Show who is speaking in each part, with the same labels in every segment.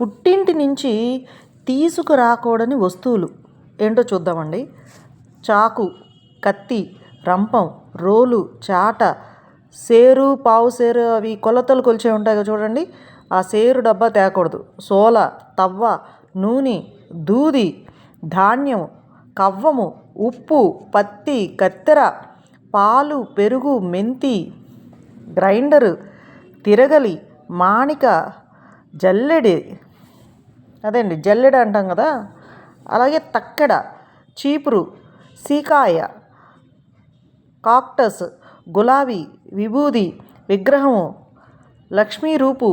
Speaker 1: పుట్టింటి నుంచి తీసుకురాకూడని వస్తువులు ఏంటో చూద్దామండి. చాకు కత్తి రంపం రోలు చాట సేరు పావు సేరు అవి కొలతలు కొలిచే ఉంటాయి కదా చూడండి. ఆ సేరు డబ్బా తేకూడదు. సోల తవ్వ నూనె దూది ధాన్యం కవ్వము ఉప్పు పత్తి కత్తెర పాలు పెరుగు మెంతి గ్రైండరు తిరగలి మాణిక జల్లెడి అదే అండి జల్లెడ అంటాం కదా? అలాగే తక్కెడ చీపురు సీకాయ కాక్టస్ గులాబీ విభూది విగ్రహము లక్ష్మీ రూపు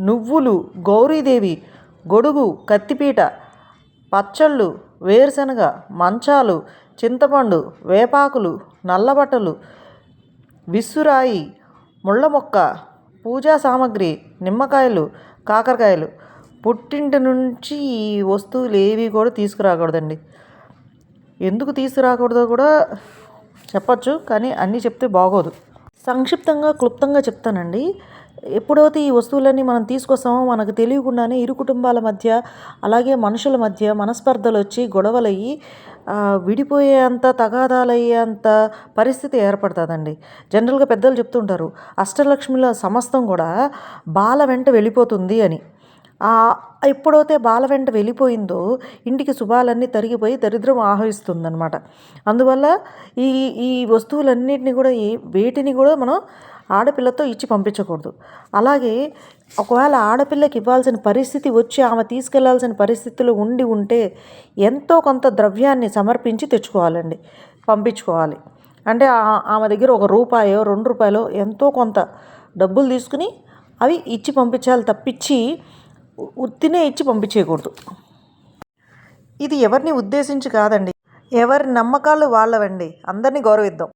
Speaker 1: నువ్వులు గౌరీదేవి గొడుగు కత్తిపీట పచ్చళ్ళు వేరుశనగ మంచాలు చింతపండు వేపాకులు నల్లబట్టలు విస్సురాయి ముళ్ళ మొక్క పూజా సామాగ్రి నిమ్మకాయలు కాకరకాయలు పుట్టింటి నుంచి ఈ వస్తువులు ఏవి కూడా తీసుకురాకూడదండి. ఎందుకు తీసుకురాకూడదో కూడా చెప్పచ్చు కానీ అన్నీ చెప్తే బాగోదు. సంక్షిప్తంగా క్లుప్తంగా చెప్తానండి. ఎప్పుడైతే ఈ వస్తువులన్నీ మనం తీసుకొస్తామో మనకు తెలియకుండానే ఇరు కుటుంబాల మధ్య అలాగే మనుషుల మధ్య మనస్పర్ధలు వచ్చి గొడవలయ్యి విడిపోయేంత తగాదాలయ్యేంత పరిస్థితి ఏర్పడుతుందండి. జనరల్గా పెద్దలు చెప్తుంటారు అష్టలక్ష్మిల సమస్తం కూడా బాల వెంట వెళ్ళిపోతుంది అని. ఎప్పుడైతే బాల వెంట వెళ్ళిపోయిందో ఇంటికి శుభాలన్నీ తరిగిపోయి దరిద్రం ఆహ్వానిస్తుందన్నమాట అందువల్ల ఈ ఈ వస్తువులన్నిటిని కూడా ఏ వేటిని కూడా మనం ఆడపిల్లతో ఇచ్చి పంపించకూడదు. అలాగే ఒకవేళ ఆడపిల్లకి ఇవ్వాల్సిన పరిస్థితి వచ్చి ఆమె తీసుకెళ్ళాల్సిన పరిస్థితులు ఉండి ఉంటే ఎంతో కొంత ద్రవ్యాన్ని సమర్పించి తెచ్చుకోవాలండి. పంపించుకోవాలి. అంటే ఆమె దగ్గర ఒక రూపాయో రెండు రూపాయలో ఎంతో కొంత డబ్బులు తీసుకుని అవి ఇచ్చి పంపించాలి తప్పించి ఉత్తినే ఇచ్చి పంపించేయకూడదు. ఇది ఎవరిని ఉద్దేశించి కాదండి. ఎవరి నమ్మకాలు వాళ్ళవండి. అందరినీ గౌరవిద్దాం.